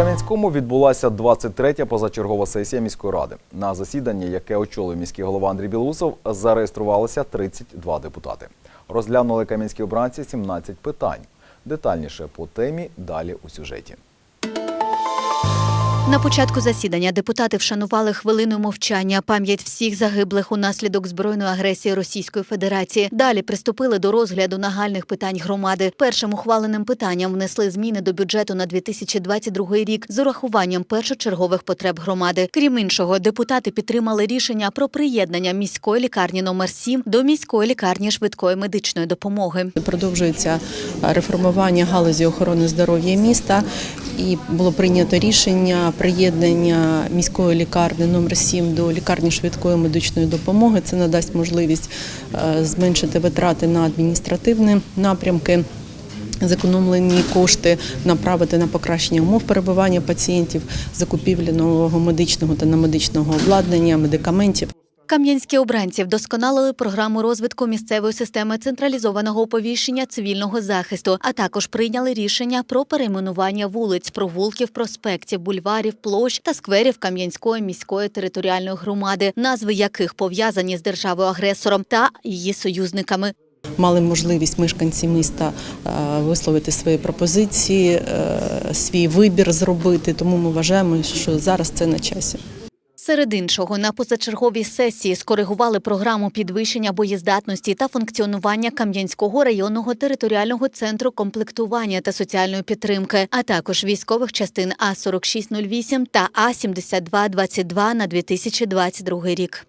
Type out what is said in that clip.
Кам'янському відбулася 23-я позачергова сесія міської ради. На засіданні, яке очолив міський голова Андрій Білоусов, зареєструвалися 32 депутати. Розглянули кам'янські обранці 17 питань. Детальніше по темі далі у сюжеті. На початку засідання депутати вшанували хвилиною мовчання пам'ять всіх загиблих унаслідок збройної агресії Російської Федерації. Далі приступили до розгляду нагальних питань громади. Першим ухваленим питанням внесли зміни до бюджету на 2022 рік з урахуванням першочергових потреб громади. Крім іншого, депутати підтримали рішення про приєднання міської лікарні номер 7 до міської лікарні швидкої медичної допомоги. Продовжується реформування галузі охорони здоров'я міста, і було прийнято рішення приєднання міської лікарні номер 7 до лікарні швидкої медичної допомоги. Це надасть можливість е, зменшити витрати на адміністративні напрямки. Зекономлені кошти направити на покращення умов перебування пацієнтів, закупівлі нового медичного та немедичного обладнання, медикаментів. Кам'янські обранці вдосконалили програму розвитку місцевої системи централізованого оповіщення цивільного захисту, а також прийняли рішення про перейменування вулиць, провулків, проспектів, бульварів, площ та скверів Кам'янської міської територіальної громади, назви яких пов'язані з державою агресором та її союзниками. Мали можливість мешканці міста е, висловити свої пропозиції, е, свій вибір зробити. Тому ми вважаємо, що зараз це на часі. Серед іншого, на позачерговій сесії скоригували програму підвищення боєздатності та функціонування Кам'янського районного територіального центру комплектування та соціальної підтримки, а також військових частин А 4608 та А 7222 на 2022 рік.